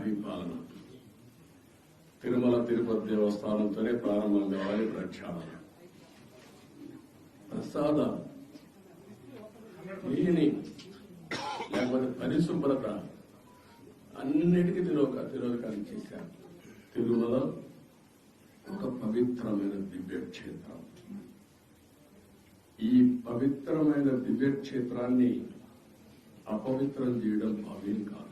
పరిపాలన. తిరుమల తిరుపతి దేవస్థానంతోనే ప్రారంభం కావాలి ప్రక్షాళన. ప్రసాదం నీని లేకపోతే పరిశుభ్రత అన్నిటికీ తిరోక తిరోకాన్ని చేశారు. తిరుమల ఒక పవిత్రమైన దివ్యక్షేత్రం. ఈ పవిత్రమైన దివ్యక్షేత్రాన్ని అపవిత్రం చేయడం భావ్యం కాదు.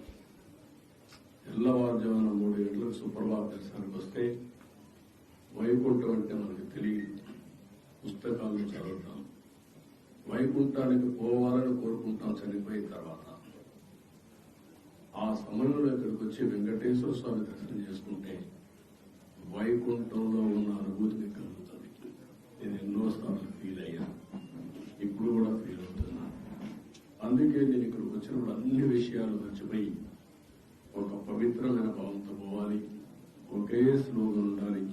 వైకుంఠం అంటే మనకు తెలియదు. పుస్తకాలను చదువుతాం. వైకుంఠానికి పోవాలని కోరుకుంటాం చనిపోయిన తర్వాత. ఆ సమయంలో ఇక్కడికి వచ్చి వెంకటేశ్వర స్వామి దర్శనం చేసుకుంటే వైకుంఠంలో ఉన్న అనుభూతిని కలుగుతుంది నేను ఎన్నోసార్లు ఫీల్ అయ్యాను ఇప్పుడు కూడా ఫీల్ అవుతున్నాను అందుకే నేను ఇక్కడికి వచ్చినప్పుడు అన్ని విషయాలు మర్చిపోయి ఒక పవిత్రమైన భావంతో పోవాలి. ఒకే స్లోగన్ ఉండాలి.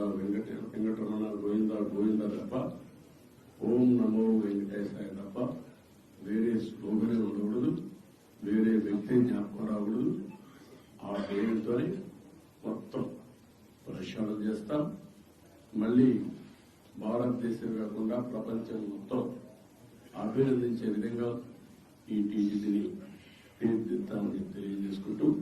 ఏడుకొండల వాడ వెంకట వెంకటరమణ గోవింద గోవింద తప్ప ఓం నమో వెంకటేశాయ తప్ప వేరే స్లోగనే ఉండకూడదు. వేరే వ్యక్తి జ్ఞాపకం రాకూడదు. ఆ పేరుతో మొత్తం ప్రక్షాళన చేస్తాం. మళ్ళీ భారతదేశం కాకుండా ప్రపంచం మొత్తం అభినందించే విధంగా ఈ టీజీని తీర్చిదిద్దామని తెలియజేసుకుంటూ